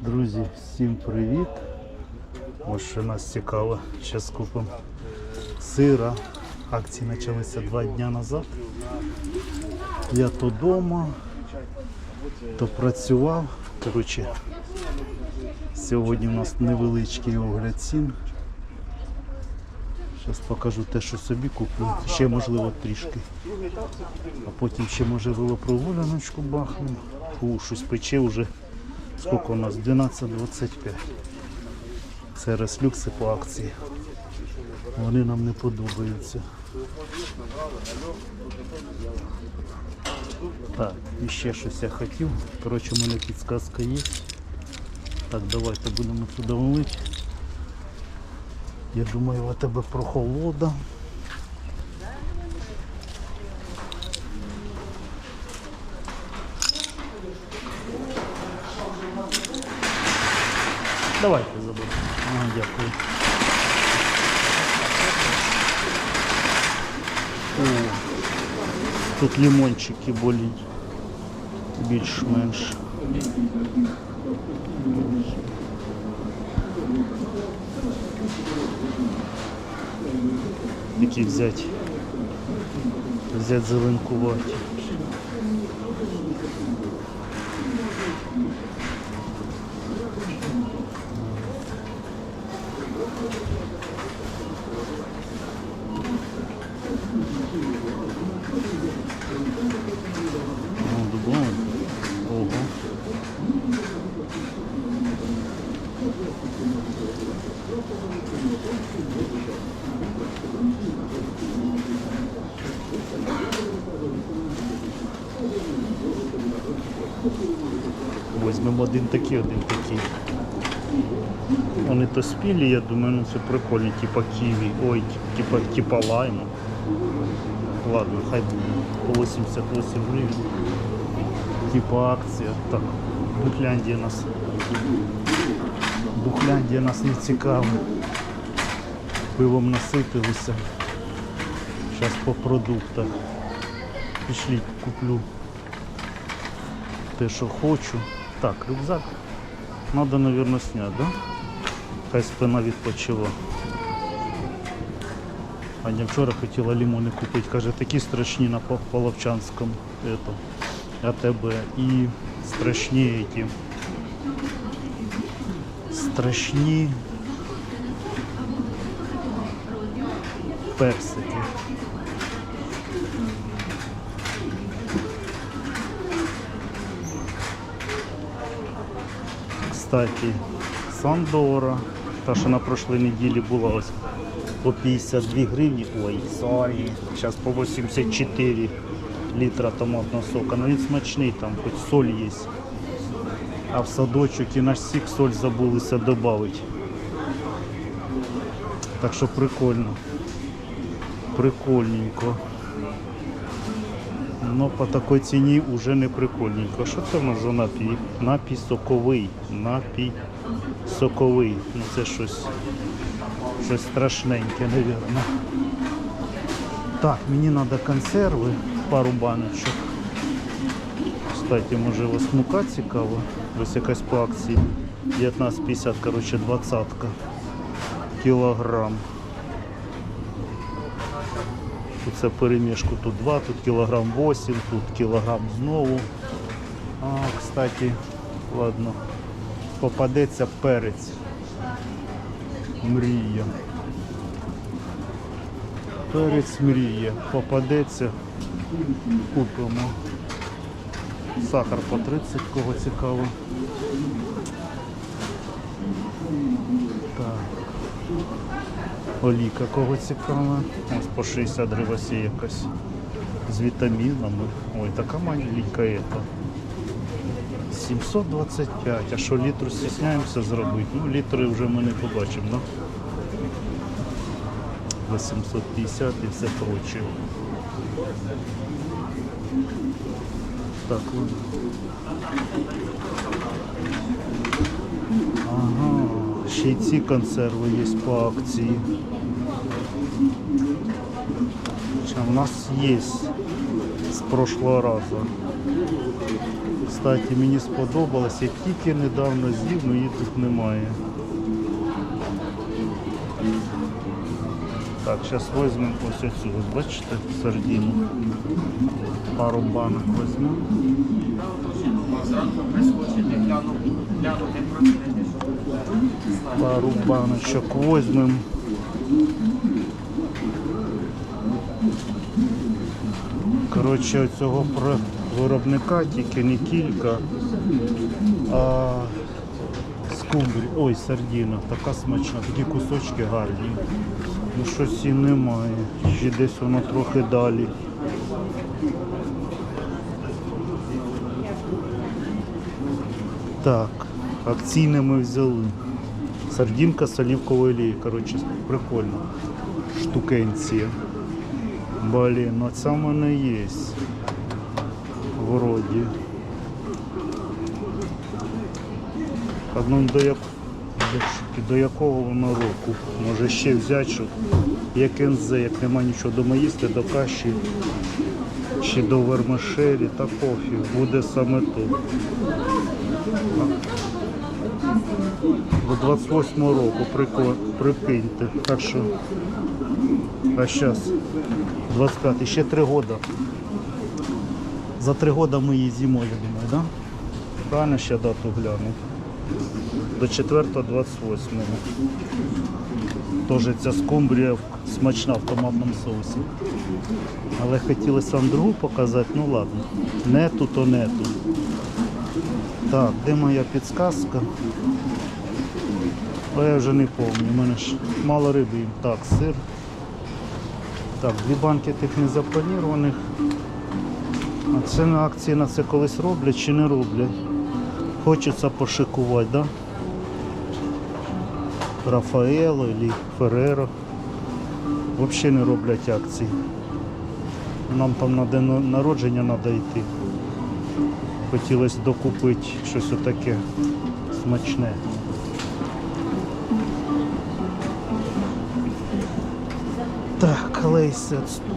Друзі, всім привіт! Ось що нас цікаво. Зараз купимо сира. Акції почалися два дні назад. Я то вдома, то працював. Коротше, сьогодні у нас невеличкий огляд цін. Зараз покажу те, що собі куплю. Ще можливо трішки. А потім ще може велопрогуляночку бахнемо. Фу, щось пече вже. Скільки у нас? 12.25. Це реслюкси по акції. Вони нам не подобаються. Так, і ще щось я хотів. Коротше, у мене підсказка є. Так, давайте будемо туди валити. Я думаю, у тебе прохолода. Давайте заберемо. Ага, дякую. О, тут лимончики болі більш-менш. Які взяти? Взяти зеленкуваті. Ну, додому. Ого. Возьмемо один такий, один такий. Вони то спілі, я думаю, ну це прикольно, типа ківі, ой, типа, типа лайму. Ладно, хай по 88 гривень. Типа акція. Так, Бухляндія нас. Бухляндія нас не цікавить. Пивом наситилися. Зараз по продуктах. Пішліть, куплю те, що хочу. Так, рюкзак. Надо, наверное, снять, да? Хай спина відпочила. Аня вчора хотіла лимони купити, каже, такі страшні на Пол- Половчанському ето, АТБ і страшні ті. Страшні персики. Кстати, Сандора, та що на прошлій неділі була ось по 52 гривні. Ой, сорі. Зараз по 84 літра томатного сока. Ну він смачний, там хоч соль є. А в садочок і наш сік соль забулися додати. Так що прикольно. Прикольненько. Но по такій ціні вже не прикольненько. Що це в нас за напій? Напій соковий. Напій соковий. Ну це щось, щось страшненьке, мабуть. Так, мені треба консерви, пару баночок. Кстати, може у вас мука цікава. Ось якась по акції. 19,50, коротше, 20 кілограм. Тут це перемішку, тут 2, тут кілограм 8, тут кілограм знову. А, кстати, ладно, попадеться перець. Мрія. Перець мрія. Попадеться. Купимо. Сахар по 30, кого цікаво. Так. Оліка кого цікава. Ось по 60 гривень є якась з вітамінами. Ой, така маленька ета. 725. А що літру стісняємося зробити? Ну, літри вже ми не побачимо, да? 850 і все проче. Так, ладно. Ага, ще й ці консерви є по акції. Чи у нас є з прошлого разу. Кстати, мені сподобалось, я тільки недавно з'їв, але її тут немає. Так, зараз візьмемо ось оцю, бачите, сардину. Пару банок візьмемо. Зранку прискочити, гляну, глянути, що Пару баночок візьмемо. Коротше, цього виробника тільки не кілька, а скумбрі. Ой, сардіна, така смачна, такі кусочки гарні. Ну щось і немає. Ще десь воно трохи далі. Так, акційне ми взяли. Сардинка з оливковою олією. Коротше, прикольно. Штукенція. Блін, ну це в мене є. Вроді. Одну до, як... до якого воно року. Може ще взяти, щоб як НЗ, як нема нічого дома їсти, до каші чи до вермишелі та пофіг. Буде саме тут. До 28 року прикиньте. Так що. А зараз 25, ще 3 роки. За 3 роки ми її зимою, я думаю, да? Правильно ще дату гляну. До 4 28 Теж ця скумбрія смачна в томатному соусі. Але хотілося вам другу показати, ну ладно. Не ту, то не ту. Так, де моя підсказка? А я вже не пам'ятаю, у мене ж мало риби. Так, сир. Так, дві банки тих незапланірованих. А це на акції на це колись роблять чи не роблять? Хочеться пошикувати, да? Рафаело або Ферреро. Взагалі не роблять акції. Нам там на день народження треба йти. Хотілося докупити щось отаке смачне. Так, лейси отстой.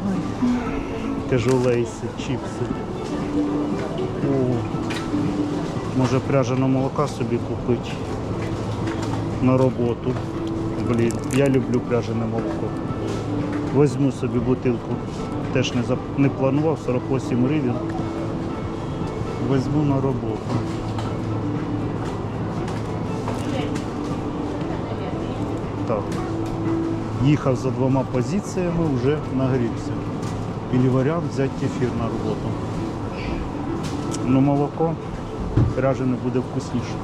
Кажу лейси, чіпси. О, може пряженого молока собі купити на роботу. Блін, я люблю пряжене молоко. Возьму собі бутилку. Теж не, зап... не планував, 48 гривень. Возьму на роботу. Так. Їхав за двома позиціями, вже нагрівся. Ілі варіант взяти кефір на роботу. Ну молоко пряжене буде вкусніше.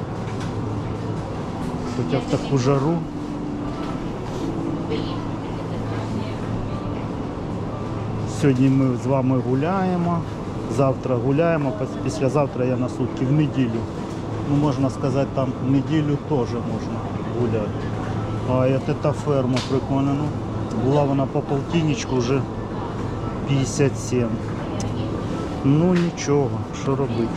Хоча в таку жару. Сьогодні ми з вами гуляємо, завтра гуляємо, післязавтра я на сутки в неділю. Ну, можна сказати, там в неділю теж можна гуляти. А от ця ферма прикольна. Ну, була вона по полтинничку вже 57. Ну нічого, що робити.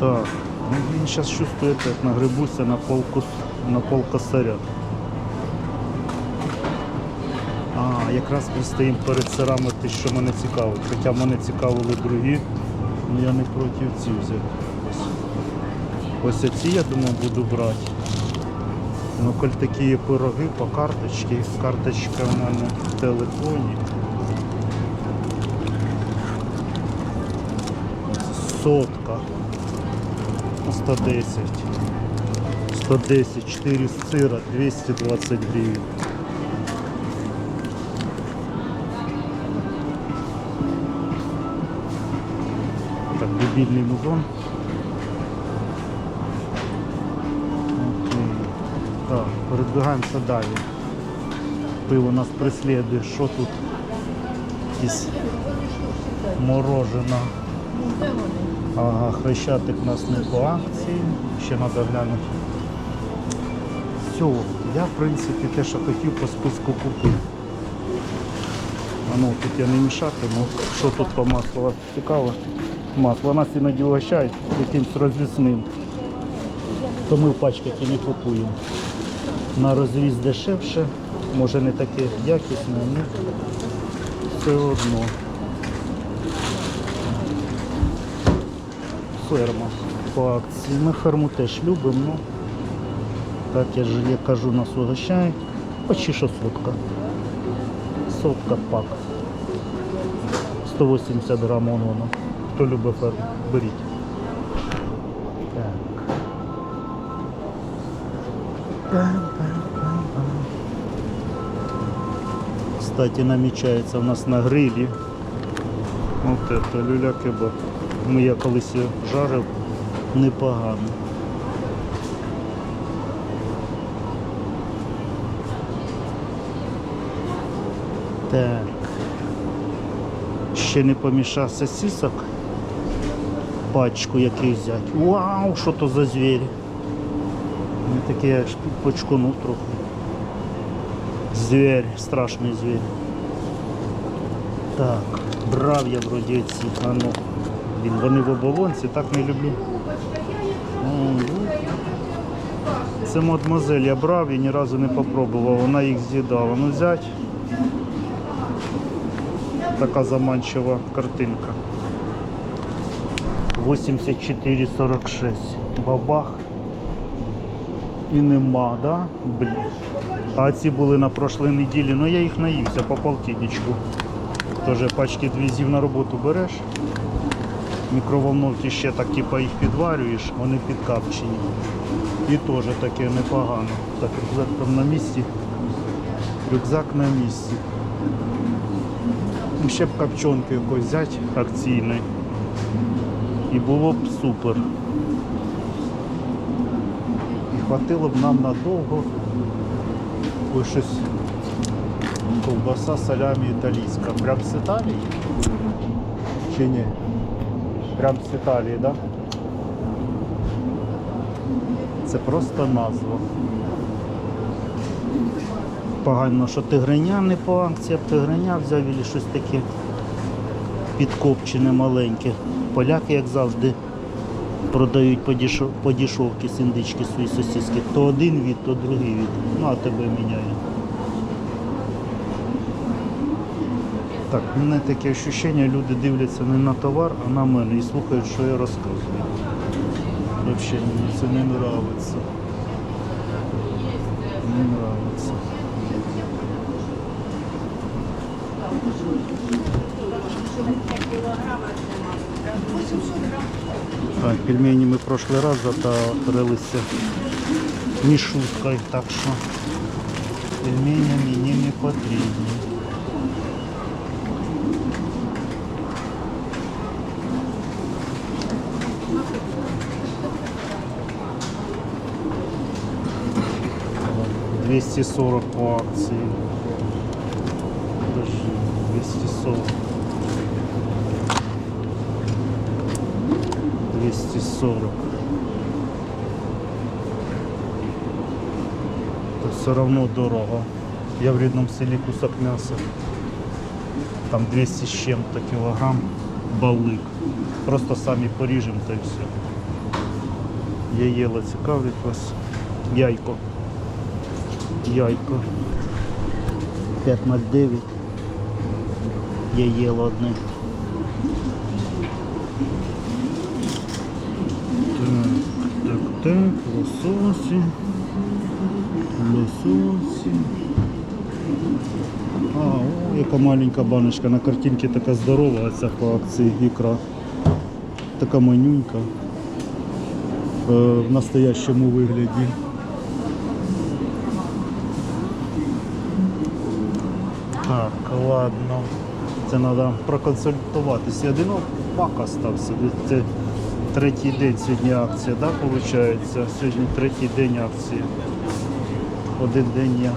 Так, ну він зараз чувствує, як нагребуся на пол, на пол косаря. А, якраз ми стоїмо перед сирами, те, що мене цікавить. Хоча мене цікавили другі, але я не проти ці. Ось. Ось ці, я думаю, буду брати. Ну, коль такі пироги по карточці, карточка в мене в телефоні. Сотка. 110. 110, 4 сыра, 220 гривен. Так, дебильный музон. Передвигаємося далі. Пиво нас преслідує. Що тут? Якісь морожена. Ага, хрещатик у нас не по акції. Ще треба глянути. Все, я в принципі те, що хотів по списку купив. А ну тут я не мішатиму. Що тут по маслу вас цікаво? Масло. Нас іноді угощають якимось розвісним. То ми в пачках і не купуємо. На розріз дешевше, може не таке якісне, але все одно. ферма по акції. Ми ферму теж любимо, так я ж я кажу, нас угощають. Почти що сотка. Сотка пак. 180 грам воно. Хто любить ферму, беріть. Кстати, намічається у нас на грилі. От это люля кебаб. Ми я колись жарив непогано. Так. Ще не помішав сосисок. Пачку який взяти. Вау, що то за звірі. Таке аж почкунув трохи. Звір, страшний звір. Так, брав я вроді ці, а ну. Він, вони в оболонці, так не люблю. Це мадмозель я брав і ні разу не попробував, вона їх з'їдала. Ну взять. Така заманчива картинка. 84,46. Бабах. І нема, да? Блін. А ці були на прошлій неділі, ну я їх наївся по полтинничку. Тоже пачки дві зів на роботу береш. В мікроволновці ще так типа їх підварюєш, вони підкапчені. І теж таке непогано. Так, рюкзак там на місці. Рюкзак на місці. Ще б копчонки якось взяти акційної. І було б супер. Хватило б нам надовго. Ось щось ковбаса салямі італійська. Прям з Італії? Чи ні? Прям з Італії, так? Да? Це просто назва. Погано, що тигриня не по акції, а тигриня взяв і щось таке підкопчене маленьке. Поляки, як завжди, продають по дешев- по дешевки сіндички свої сосиски. То один від, то другий від. Ну а тебе міняє. Так, в мене таке відчуття, люди дивляться не на товар, а на мене і слухають, що я розказую. Взагалі мені це не подобається. Не подобається. Так, пельмені ми в прошлый раз затарилися не шуткою, так що пельмені мені не потрібні. Двести сорок по акции. Подожди, 240. 240. То все равно дорого. Я в рідному селі кусок м'яса. Там 200 з чим-то кілограм балик. Просто самі поріжемо та й все. Я їла цікавить вас. Яйко. Яйко. 5 на 9. Я їла одне. Так, так, так, лососі. Лососі. А, о, яка маленька баночка. На картинці така здорова, ця по акції ікра. Така манюнька. Е, в настоящому вигляді. Так, ладно. Це треба проконсультуватися. Один пак остався. Це третій день сьогодні акція, так, виходить? Сьогодні третій день акції. Один день я.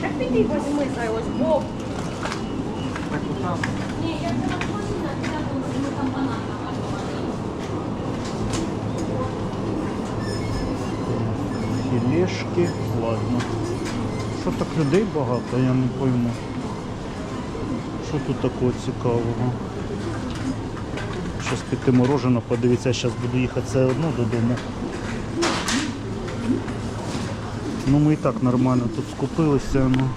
Так піди возьми цей ось боб. Так отам. Філешки, ладно. Що так людей багато, я не пойму. Що тут такого цікавого? Щось піти морожено, подивіться, зараз буду їхати все одно додому. Ну ми і так нормально тут скупилися. Ну.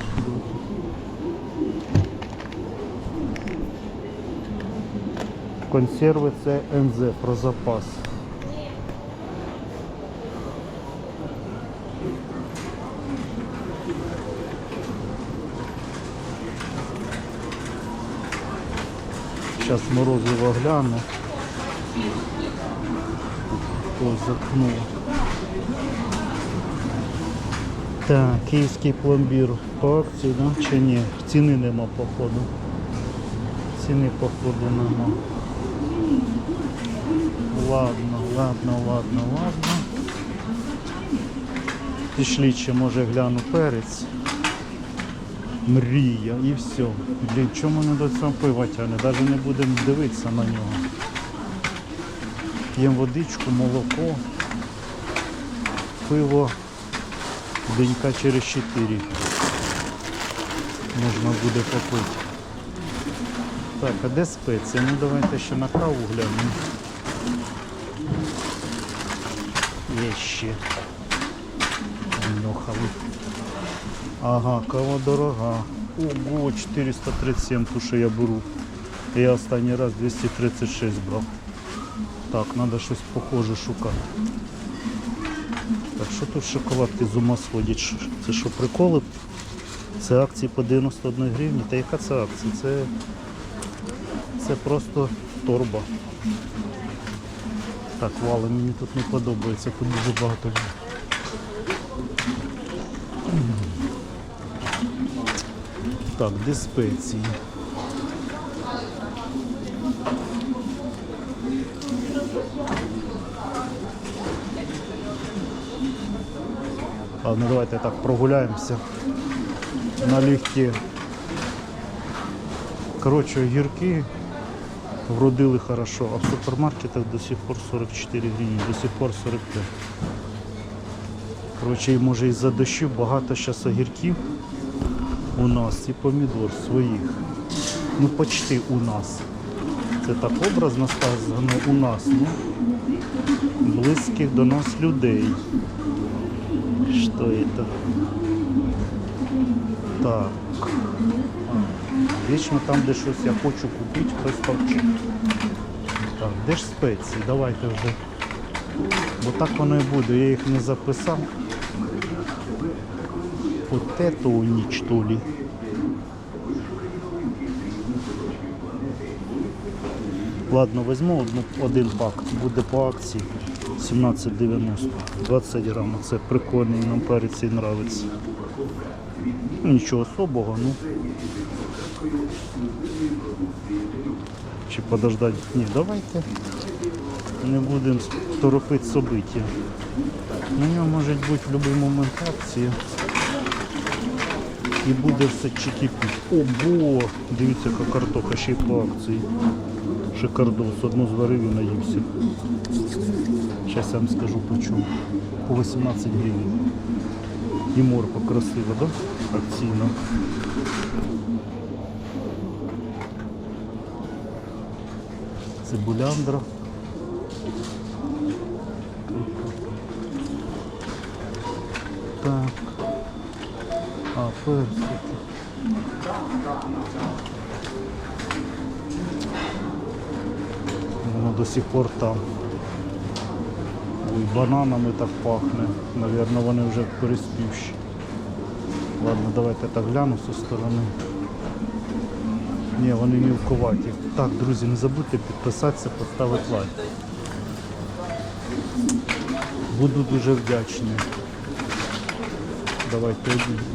Консерви це НЗ про запас. Зараз морозиво гляну. Ось. Так, київський пломбір по акції, да? чи ні? Ціни нема походу. Ціни походу нема. Ладно, ладно, ладно, ладно. Пішли, ще може гляну перець. Мрія і все. Блін, чому не до цього пива тягне? Навіть не будемо дивитися на нього. П'ємо водичку, молоко, пиво денька через 4. Можна буде попити. Так, а де спеції? Ну давайте ще на каву глянемо. Є ще. Нюхали. Ага, кава дорога. Ого, 437 ту, що я беру. Я останній раз 236 брав. Так, треба щось похоже шукати. Так, що тут шоколадки з ума сходять? Це що, приколи? Це акції по 91 гривні. Та яка це акція? Це, це просто торба. Так, вали, мені тут не подобається, тут дуже багато людей. Так, де спеції? Ладно, давайте так прогуляємося на легкі. Коротше, огірки вродили хорошо, а в супермаркетах до сих пор 44 гривні, до сих пор 45. Коротше, може із-за дощів багато зараз огірків у нас і помідор своїх. Ну почти у нас. Це так образно сказано у нас, ну близьких до нас людей. Что это? Так. Вічно там, де щось я хочу купити, хтось товчить. Так, де ж спеції? Давайте вже. Бо так воно і буде, я їх не записав. Вот это у них, что ли? Ладно, візьму один пак, буде по акції 17,90. 20 грам. Це прикольний, нам перець цей нравиться. Нічого особого, ну. Чи подождать? Ні, давайте. Не будемо торопити собиття. На нього може бути в будь-який момент акція. І буде все чики-пік. Ого! Дивіться, яка картоха ще й по акції. Шикардос, одну зварив і наївся. Зараз я вам скажу по чому. По 18 гривень. І морква красива, да? Акційна. Цибуляндра. А. Воно до сих пор там. Ой, бананами так пахне. Навірно, вони вже переспівші. Ладно, давайте так гляну зі сторони. Ні, вони мілкуваті. Так, друзі, не забудьте підписатися, поставити лайк. Буду дуже вдячний. Давайте,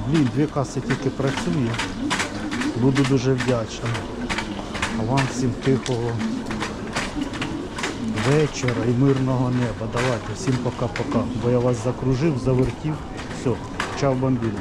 блін, дві каси тільки працює. Буду дуже вдячний. А вам всім тихого вечора і мирного неба. Давайте, всім пока-пока. Бо я вас закружив, завертів. Все, чав бомбіно.